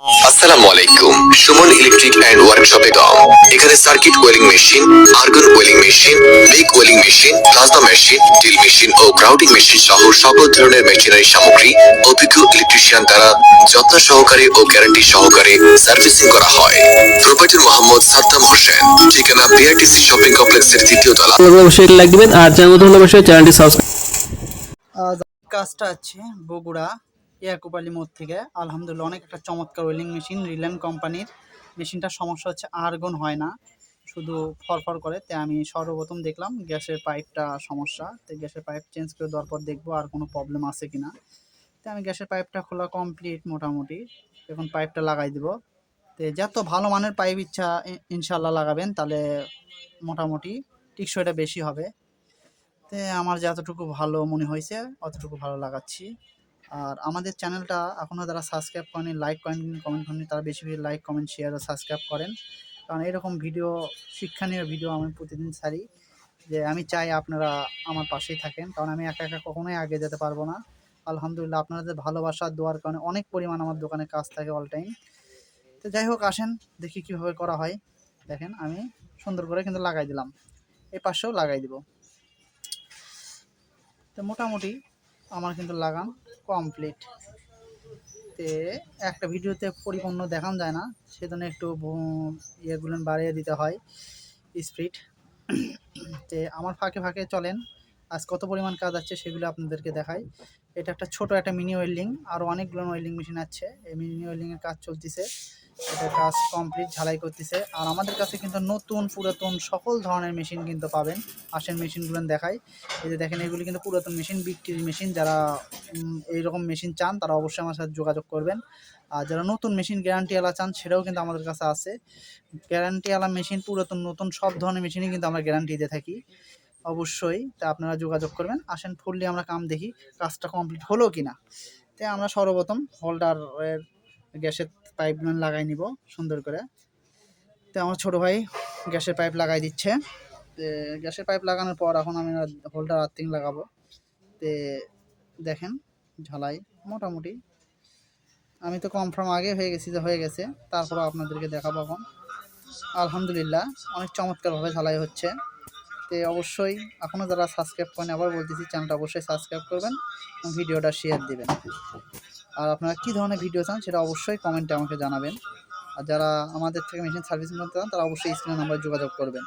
আসসালামু আলাইকুম। Suman electric and ওয়ার্কশপে গাও এখানে circuit welding machine argon welding machine big welding machine plasma machine drill machine ও গ্রাউন্ডিং মেশিন সহ সকল ধরনের মেশিনারি সামগ্রী অভিজ্ঞ ইলেকট্রিশিয়ান দ্বারা যত্ন সহকারে ও গ্যারান্টি সহকারে সার্ভিসিং করা হয়। প্রোপাইটার মোহাম্মদ সাদ্দাম হোসেন ঠিকানা বিআরটিসি শপিং কমপ্লেক্সের তৃতীয় তলা। অবশ্যই লাইক দিবেন। আর চ্যানেল হলে অবশ্যই চ্যানেলটি সাবস্ক্রাইব আজ কাজটা আছে বগুড়া। ইয়াকুবালি মোড় থেকে। আলহামদুলিল্লাহ, অনেক একটা চমৎকার ওয়েলিং মেশিন রিলায়েন্স কোম্পানির। মেশিনটার সমস্যা হচ্ছে আর্গন হয় না, শুধু ফরফর করে, তাই আমি সর্বপ্রথম দেখলাম গ্যাসের পাইপটা সমস্যা। তো গ্যাসের পাইপ চেঞ্জ করে দেওয়ার পর দেখব আর কোনো প্রবলেম আছে কি না তো আমি গ্যাসের পাইপটা খোলা কমপ্লিট মোটামুটি। এখন পাইপটা লাগাই দিব। তো যত ভালো মানের পাইপ ইচ্ছা ইনশাল্লাহ লাগাবেন, তাহলে মোটামুটি টিকসইটা বেশি হবে। তে আমার যতটুকু ভালো মনে হয়েছে, অতটুকু ভালো লাগাচ্ছি। আর আমাদের চ্যানেলটা এখনও যারা সাবস্ক্রাইব করেনি লাইক করেন কমেন্ট করেন তারা বেশি বেশি লাইক কমেন্ট শেয়ার সাবস্ক্রাইব করেন। কারণ এরকম ভিডিও শিক্ষণীয় ভিডিও আমি প্রতিদিন ছাড়ি যে আমি চাই আপনারা আমার পাশেই থাকেন। কারণ আমি একা একা কখনোই আগে যেতে পারব না। আলহামদুলিল্লাহ আপনাদের ভালোবাসা দেওয়ার কারণে অনেক পরিমাণ আমার দোকানে কাজ থাকে অল টাইম তো যাই হোক, আসেন, দেখি কীভাবে করা হয়। দেখেন, আমি সুন্দর করে কিন্তু লাগাই দিলাম। এই পাশেও লাগাই দিব। তো মোটামুটি আমার কিন্তু লাগান। কমপ্লিট তে একটা ভিডিওতে পরিপূর্ণ দেখানো যায় না, সেজন্য একটু ইয়েগুলো বাড়িয়ে দিতে হয় স্পিড তে আমার ফাঁকে ফাঁকে চলেন, আজ কত পরিমাণ কাজ আছে সেগুলো আপনাদেরকে দেখাই। এটা একটা ছোট একটা মিনি ওয়েল্ডিং আরও অনেকগুলো ওয়েল্ডিং মেশিন আছে, এই মিনি ওয়েল্ডিংয়ের কাজ চলতেছে। এটা কাজ কমপ্লিট ঝালাই করতেছে। আর আমাদের কাছে কিন্তু নতুন, পুরাতন সকল ধরনের মেশিন কিন্তু পাবেন। আসেন মেশিনগুলো দেখাই। এই যে দেখেন, এগুলি কিন্তু পুরাতন মেশিন বিক্রির মেশিন যারা এইরকম মেশিন চান, তারা অবশ্যই আমার সাথে যোগাযোগ করবেন। আর যারা নতুন মেশিন গ্যারান্টিওয়ালা চান, সেটাও কিন্তু আমাদের কাছে আছে। গ্যারান্টিওয়ালা মেশিন পুরাতন, নতুন, সব ধরনের মেশিনই কিন্তু আমরা গ্যারান্টি দিয়ে থাকি। অবশ্যই, তা আপনারা যোগাযোগ করবেন। আসেন, ফুললি আমরা কাম দেখি, কাজটা কমপ্লিট হলো কি না তাই আমরা সর্বপ্রথম হোল্ডারের গ্যাসের পাইপলাইন লাগাই নিব সুন্দর করে। তো আমার ছোটো ভাই গ্যাসের পাইপ লাগাই দিচ্ছে। তে গ্যাসের পাইপ লাগানোর পর এখন আমি হোল্ডার আর্থিং লাগাবো। তে দেখেন ঝালাই মোটামুটি। আমি তো কনফার্ম আগে হয়ে গেছি যে হয়ে গেছে তারপরও আপনাদেরকে দেখাবো এখন। আলহামদুলিল্লাহ, অনেক চমৎকারভাবে ঝালাই হচ্ছে। তে অবশ্যই এখনও যারা সাবস্ক্রাইব করেন, আবার বলতেছি চ্যানেলটা অবশ্যই সাবস্ক্রাইব করবেন এবং ভিডিওটা শেয়ার দিবেন। আপনারা কী ধরনের ভিডিও চান সেটা অবশ্যই কমেন্টে আমাকে জানাবেন। আর যারা আমাদের থেকে মেশিন সার্ভিস করতে চান, তারা অবশ্যই স্ক্রিনে নাম্বারে যোগাযোগ করবেন।